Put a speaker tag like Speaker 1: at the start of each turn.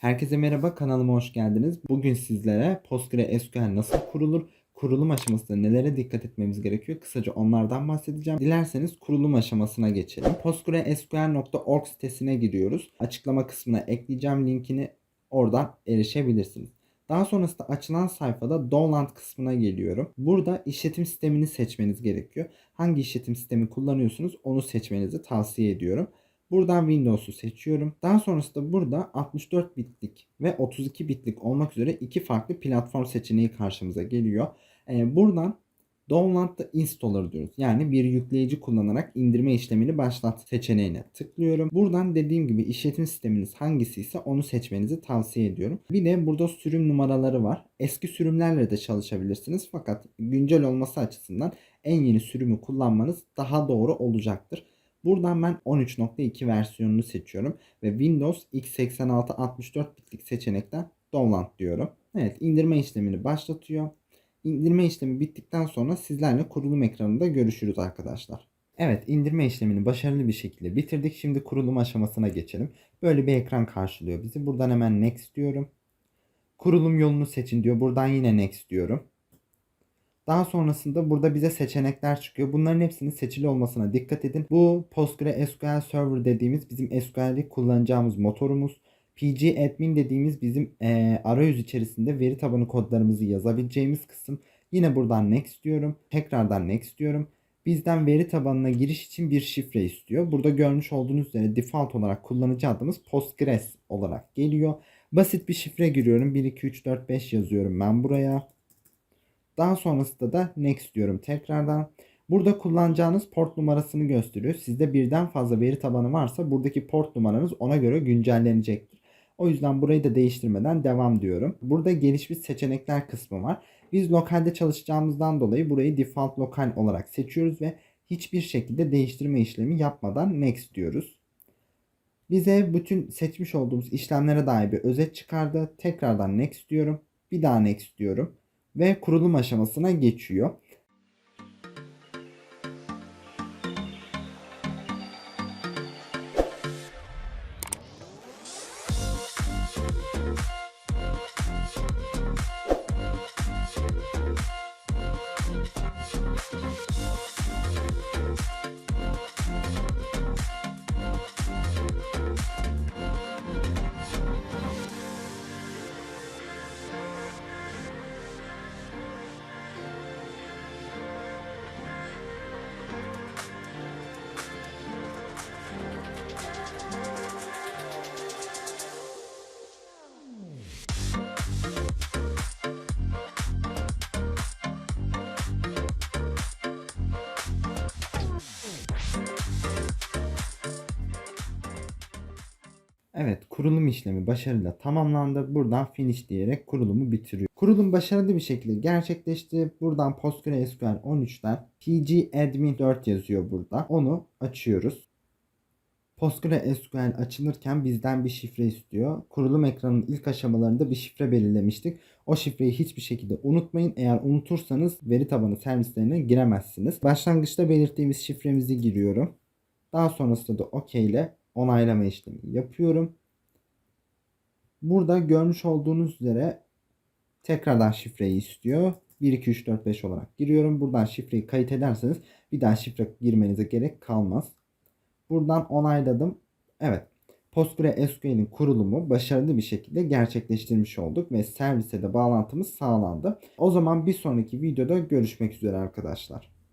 Speaker 1: Herkese merhaba kanalıma hoş geldiniz. Bugün sizlere PostgreSQL nasıl kurulur, kurulum aşamasında nelere dikkat etmemiz gerekiyor kısaca onlardan bahsedeceğim. Dilerseniz kurulum aşamasına geçelim. PostgreSQL.org sitesine giriyoruz. Açıklama kısmına ekleyeceğim linkini oradan erişebilirsiniz. Daha sonrasında açılan sayfada Download kısmına geliyorum. Burada işletim sistemini seçmeniz gerekiyor. Hangi işletim sistemi kullanıyorsunuz onu seçmenizi tavsiye ediyorum. Buradan Windows'u seçiyorum. Daha sonrasında burada 64 bitlik ve 32 bitlik olmak üzere iki farklı platform seçeneği karşımıza geliyor. Ee, buradan Download the Installer diyoruz. Yani bir yükleyici kullanarak indirme işlemini başlat seçeneğine tıklıyorum. Buradan dediğim gibi işletim sisteminiz hangisi ise onu seçmenizi tavsiye ediyorum. Bir de burada sürüm numaraları var. Eski sürümlerle de çalışabilirsiniz fakat güncel olması açısından en yeni sürümü kullanmanız daha doğru olacaktır. Buradan ben 13.2 versiyonunu seçiyorum ve Windows x86 64 bitlik seçenekten download diyorum. Evet indirme işlemini başlatıyor. İndirme işlemi bittikten sonra sizlerle kurulum ekranında görüşürüz arkadaşlar. Evet indirme işlemini başarılı bir şekilde bitirdik. Şimdi kurulum aşamasına geçelim. Böyle bir ekran karşılıyor bizi. Buradan hemen next diyorum. Kurulum yolunu seçin diyor. Buradan yine next diyorum. Daha sonrasında burada bize seçenekler çıkıyor. Bunların hepsinin seçili olmasına dikkat edin. Bu PostgreSQL Server dediğimiz bizim SQL'de kullanacağımız motorumuz. PG Admin dediğimiz bizim e, arayüz içerisinde veri tabanı kodlarımızı yazabileceğimiz kısım. Yine buradan next diyorum. Tekrardan next diyorum. Bizden veri tabanına giriş için bir şifre istiyor. Burada görmüş olduğunuz üzere default olarak kullanıcı adımız Postgres olarak geliyor. Basit bir şifre giriyorum. 1, 2, 3, 4, 5 yazıyorum ben buraya. Daha sonrasında da next diyorum tekrardan. Burada kullanacağınız port numarasını gösteriyor. Sizde birden fazla veri tabanı varsa buradaki port numaranız ona göre güncellenecektir. O yüzden burayı da değiştirmeden devam diyorum. Burada gelişmiş seçenekler kısmı var. Biz lokalde çalışacağımızdan dolayı burayı default lokal olarak seçiyoruz ve hiçbir şekilde değiştirme işlemi yapmadan next diyoruz. Bize bütün seçmiş olduğumuz işlemlere dair bir özet çıkardı. Tekrardan next diyorum. Bir daha next diyorum ve kurulum aşamasına geçiyor. Evet kurulum işlemi başarıyla tamamlandı. Buradan finish diyerek kurulumu bitiriyor. Kurulum başarılı bir şekilde gerçekleşti. Buradan PostgreSQL 13'ten pgadmin 4 yazıyor burada. Onu açıyoruz. PostgreSQL açılırken bizden bir şifre istiyor. Kurulum ekranının ilk aşamalarında bir şifre belirlemiştik. O şifreyi hiçbir şekilde unutmayın. Eğer unutursanız veri tabanı servislerine giremezsiniz. Başlangıçta belirttiğimiz şifremizi giriyorum. Daha sonrasında da OK ile onaylama işlemi yapıyorum. Burada görmüş olduğunuz üzere tekrardan şifreyi istiyor. 1, 2, 3, 4, 5 olarak giriyorum. Buradan şifreyi kayıt ederseniz bir daha şifre girmenize gerek kalmaz. Buradan onayladım. Evet. PostgreSQL'in kurulumu başarılı bir şekilde gerçekleştirmiş olduk ve servise de bağlantımız sağlandı. O zaman bir sonraki videoda görüşmek üzere arkadaşlar.